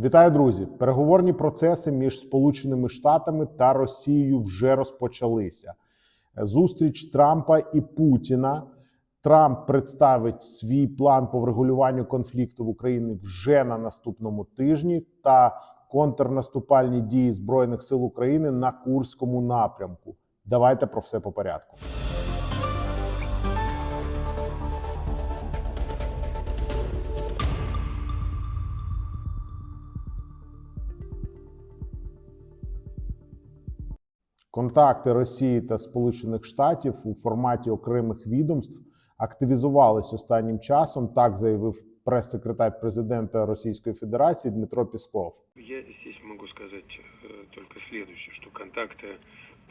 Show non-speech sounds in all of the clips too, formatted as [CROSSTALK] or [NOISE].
Вітаю, друзі! Переговорні процеси між Сполученими Штатами та Росією вже розпочалися. Зустріч Трампа і Путіна. Трамп представить свій план по врегулюванню конфлікту в Україні вже на наступному тижні та контрнаступальні дії Збройних сил України на Курському напрямку. Давайте про все по порядку. Контакти Росії та Сполучених Штатів у форматі окремих відомств активізувались останнім часом. Так заявив прес-секретар президента Російської Федерації Дмитро Пісков. Я здесь могу сказать э, только следующее, что контакты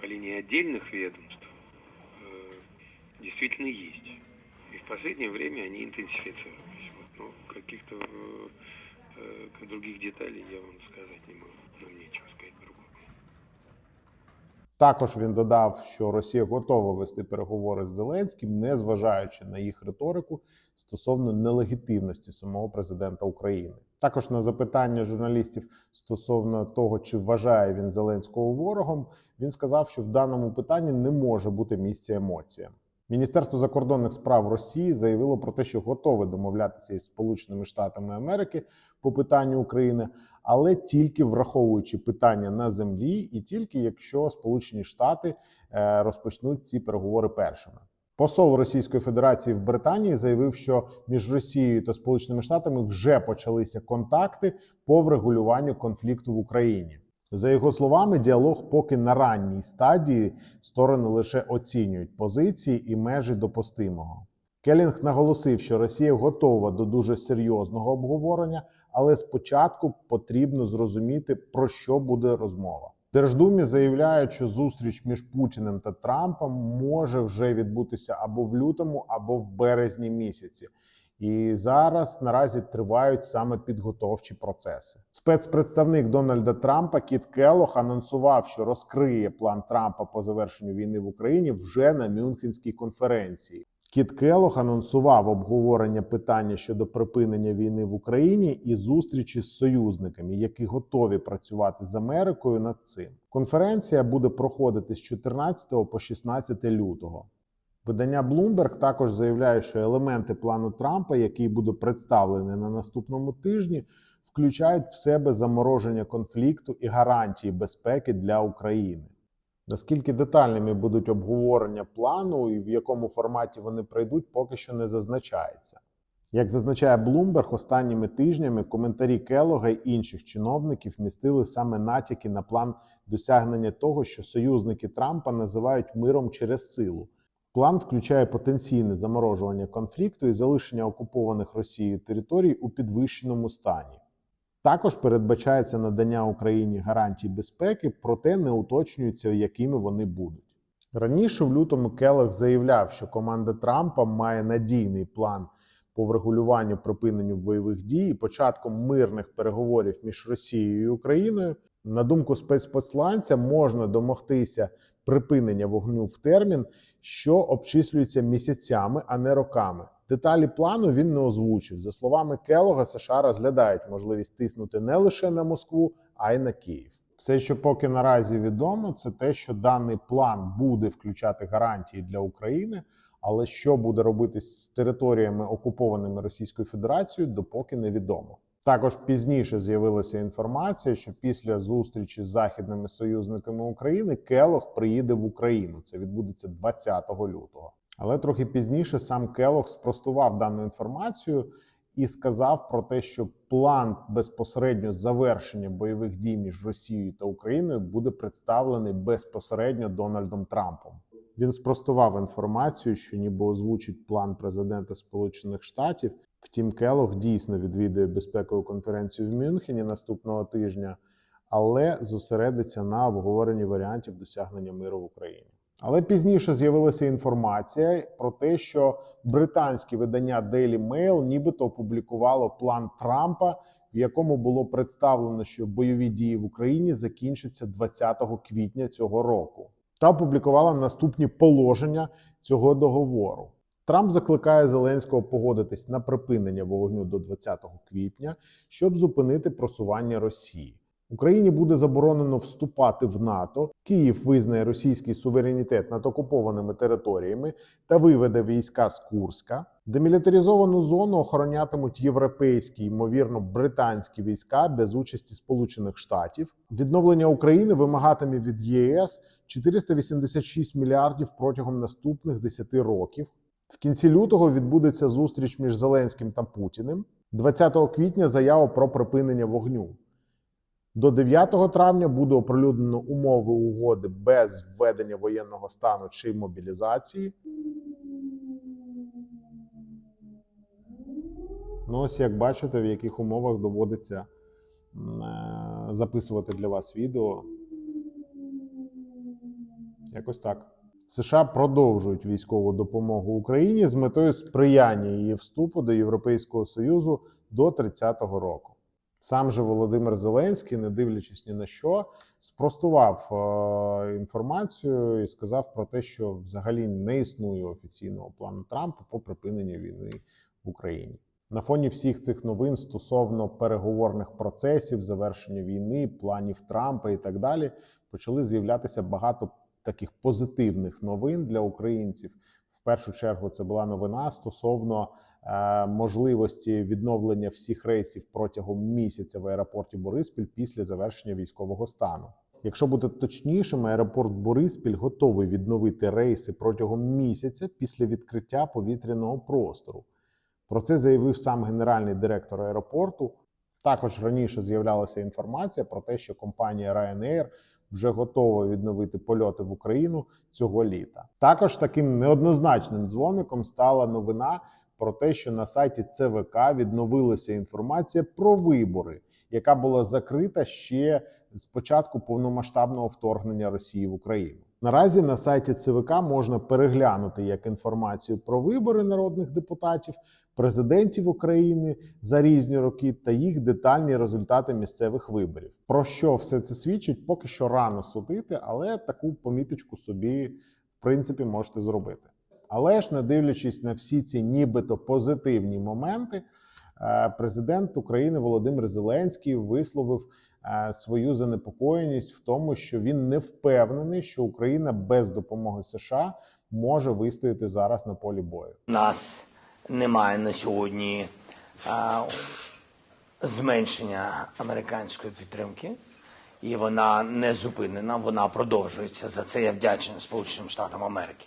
по линии отдельных ведомств э, действительно есть. И в последнее время они интенсифицировались. Вот, но каких-то э, э, других деталей я вам сказать не могу. Нам нечего сказать другого. Також він додав, що Росія готова вести переговори з Зеленським, не зважаючи на їх риторику стосовно нелегітимності самого президента України. Також на запитання журналістів стосовно того, чи вважає він Зеленського ворогом, він сказав, що в даному питанні не може бути місця емоціям. Міністерство закордонних справ Росії заявило про те, що готове домовлятися із Сполученими Штатами Америки по питанню України, але тільки враховуючи питання на землі, і тільки якщо Сполучені Штати е, розпочнуть ці переговори першими. Посол Російської Федерації в Британії заявив, що між Росією та Сполученими Штатами вже почалися контакти по врегулюванню конфлікту в Україні. За його словами, діалог поки на ранній стадії сторони лише оцінюють позиції і межі допустимого. Келінг наголосив, що Росія готова до дуже серйозного обговорення, але спочатку потрібно зрозуміти, про що буде розмова. Держдумі заявляють, що зустріч між Путіним та Трампом може вже відбутися або в лютому, або в березні місяці. І зараз наразі тривають саме підготовчі процеси. Спецпредставник Дональда Трампа Кіт Келлох анонсував, що розкриє план Трампа по завершенню війни в Україні вже на Мюнхенській конференції. Кіт Келлох анонсував обговорення питання щодо припинення війни в Україні і зустрічі з союзниками, які готові працювати з Америкою над цим. Конференція буде проходити з 14 по 16 лютого. Видання Bloomberg також заявляє, що елементи плану Трампа, який буде представлений на наступному тижні, включають в себе замороження конфлікту і гарантії безпеки для України. Наскільки детальними будуть обговорення плану і в якому форматі вони пройдуть, поки що не зазначається. Як зазначає Bloomberg, останніми тижнями коментарі Келога й інших чиновників містили саме натяки на план досягнення того, що союзники Трампа називають миром через силу. План включає потенційне заморожування конфлікту і залишення окупованих Росією територій у підвищеному стані. Також передбачається надання Україні гарантій безпеки, проте не уточнюється, якими вони будуть. Раніше в лютому Келех заявляв, що команда Трампа має надійний план по врегулюванню припиненню бойових дій і початком мирних переговорів між Росією і Україною. На думку спецпосланця, можна домогтися припинення вогню в термін, що обчислюється місяцями, а не роками. Деталі плану він не озвучив. За словами Келога, США розглядають можливість тиснути не лише на Москву, а й на Київ. Все, що поки наразі відомо, це те, що даний план буде включати гарантії для України. Але що буде робитись з територіями, окупованими Російською Федерацією, допоки невідомо. Також пізніше з'явилася інформація, що після зустрічі з західними союзниками України Келох приїде в Україну. Це відбудеться 20 лютого. Але трохи пізніше сам Келох спростував дану інформацію і сказав про те, що план безпосередньо завершення бойових дій між Росією та Україною буде представлений безпосередньо Дональдом Трампом. Він спростував інформацію, що ніби озвучить план президента Сполучених Штатів. Втім, Келох дійсно відвідує безпекову конференцію в Мюнхені наступного тижня, але зосередиться на обговоренні варіантів досягнення миру в Україні. Але пізніше з'явилася інформація про те, що британське видання Daily Mail нібито опублікувало план Трампа, в якому було представлено, що бойові дії в Україні закінчаться 20 квітня цього року, та опублікувала наступні положення цього договору. Трамп закликає Зеленського погодитись на припинення вогню до 20 квітня, щоб зупинити просування Росії. Україні буде заборонено вступати в НАТО. Київ визнає російський суверенітет над окупованими територіями та виведе війська з Курська. Демілітаризовану зону охоронятимуть європейські, ймовірно, британські війська без участі Сполучених Штатів. Відновлення України вимагатиме від ЄС 486 мільярдів протягом наступних 10 років. В кінці лютого відбудеться зустріч між Зеленським та Путіним. 20 квітня заява про припинення вогню. До 9 травня буде оприлюднено умови угоди без введення воєнного стану чи мобілізації. Ну, ось як бачите, в яких умовах доводиться е, записувати для вас відео. Якось так. США продовжують військову допомогу Україні з метою сприяння її вступу до Європейського Союзу до 30-го року. Сам же Володимир Зеленський, не дивлячись ні на що, спростував е, інформацію і сказав про те, що взагалі не існує офіційного плану Трампа по припиненню війни в Україні. На фоні всіх цих новин стосовно переговорних процесів, завершення війни, планів Трампа і так далі, почали з'являтися багато таких позитивних новин для українців. В першу чергу це була новина стосовно е, можливості відновлення всіх рейсів протягом місяця в аеропорті Бориспіль після завершення військового стану. Якщо бути точнішим, аеропорт Бориспіль готовий відновити рейси протягом місяця після відкриття повітряного простору. Про це заявив сам генеральний директор аеропорту. Також раніше з'являлася інформація про те, що компанія Ryanair вже готова відновити польоти в Україну цього літа. Також таким неоднозначним дзвоником стала новина про те, що на сайті ЦВК відновилася інформація про вибори, яка була закрита ще з початку повномасштабного вторгнення Росії в Україну. Наразі на сайті ЦВК можна переглянути як інформацію про вибори народних депутатів, президентів України за різні роки та їх детальні результати місцевих виборів. Про що все це свідчить, поки що рано судити, але таку поміточку собі, в принципі, можете зробити. Але ж, не дивлячись на всі ці нібито позитивні моменти, е, президент України Володимир Зеленський висловив свою занепокоєність в тому, що він не впевнений, що Україна без допомоги США може вистояти зараз на полі бою. Нас немає на сьогодні а, зменшення американської підтримки, і вона не зупинена, вона продовжується. За це я вдячний Сполученим Штатам Америки.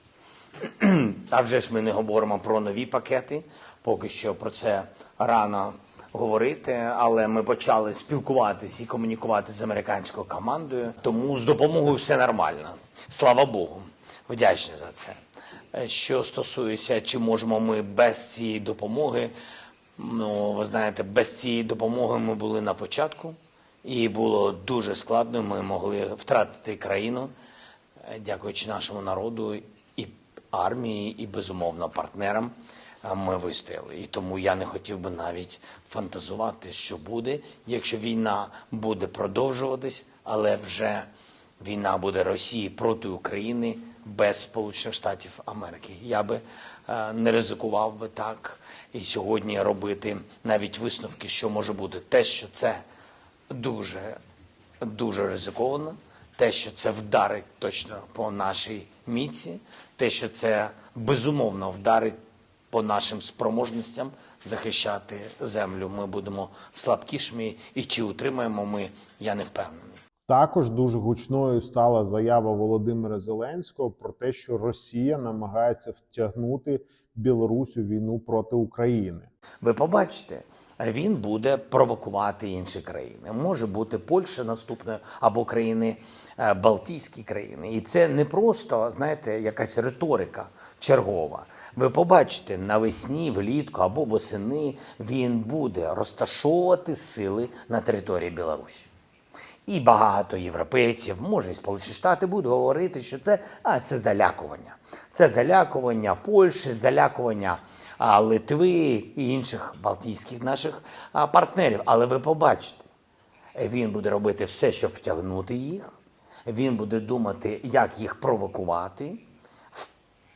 [CLEARS THROAT] А вже ж ми не говоримо про нові пакети. Поки що про це рано говорити, але ми почали спілкуватися і комунікувати з американською командою. Тому з допомогою все нормально. Слава Богу, вдячні за це. Е, Що стосується, чи можемо ми без цієї допомоги, ну ви знаєте, без цієї допомоги ми були на початку, і було дуже складно. Ми могли втратити країну, е, дякуючи нашому народу і армії, і безумовно партнерам. Ми вистояли, і тому я не хотів би навіть фантазувати, що буде, якщо війна буде продовжуватись, але вже війна буде Росії проти України без Сполучених Штатів Америки. Я би е, не ризикував би так і сьогодні робити навіть висновки, що може бути те, що це дуже дуже ризиковано. Те, що це вдарить точно по нашій міці, те, що це безумовно вдарить по нашим спроможностям захищати землю. Ми будемо слабкішими, і чи утримаємо ми, я не впевнений. Також дуже гучною стала заява Володимира Зеленського про те, що Росія намагається втягнути Білорусь у війну проти України. Ви побачите, він буде провокувати інші країни. Може бути Польща наступною або країни е, Балтійські країни. І це не просто, знаєте, якась риторика чергова. Ви побачите, навесні, влітку або восени він буде розташовувати сили на території Білорусі. І багато європейців, може і Сполучені Штати, будуть говорити, що це, а, це залякування. Це залякування Польщі, залякування а, Литви і інших балтійських наших а, партнерів. Але ви побачите, він буде робити все, щоб втягнути їх. Він буде думати, як їх провокувати,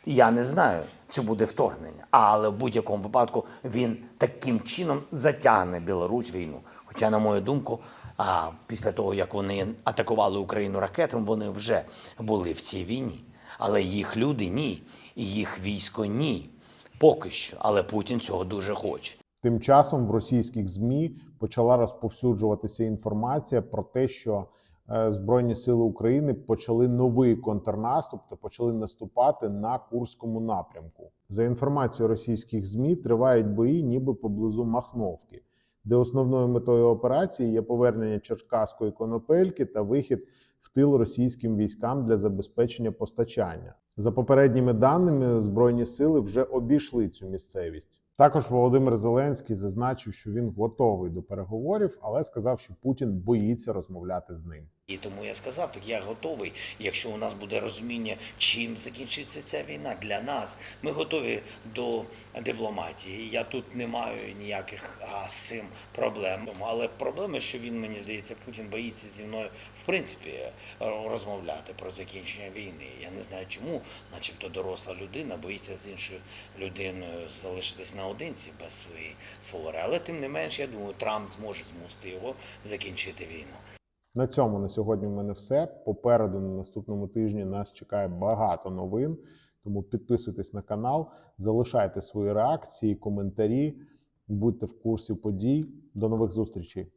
Я не знаю, чи буде вторгнення, але в будь-якому випадку він таким чином затягне Білорусь війну. Хоча, на мою думку, а після того як вони атакували Україну ракетами, вони вже були в цій війні. Але їх люди ні, і їх військо ні. Поки що. Але Путін цього дуже хоче. Тим часом в російських змі почала розповсюджуватися інформація про те, що Збройні сили України почали новий контрнаступ та почали наступати на Курському напрямку. За інформацією російських змі, тривають бої, ніби поблизу Махновки, де основною метою операції є повернення Черкаської конопельки та вихід в тил російським військам для забезпечення постачання. За попередніми даними, збройні сили вже обійшли цю місцевість. Також Володимир Зеленський зазначив, що він готовий до переговорів, але сказав, що Путін боїться розмовляти з ним. І тому я сказав, так я готовий. Якщо у нас буде розуміння, чим закінчиться ця війна для нас, ми готові до дипломатії. Я тут не маю ніяких а, з цим проблем. Але проблема, що він мені здається, Путін боїться зі мною в принципі розмовляти про закінчення війни. Я не знаю, чому, начебто, доросла людина боїться з іншою людиною залишитись наодинці без своєї свори. Але тим не менш, я думаю, Трамп зможе змусити його закінчити війну. На цьому на сьогодні в мене все. Попереду на наступному тижні нас чекає багато новин. Тому підписуйтесь на канал, залишайте свої реакції, коментарі, будьте в курсі подій. До нових зустрічей.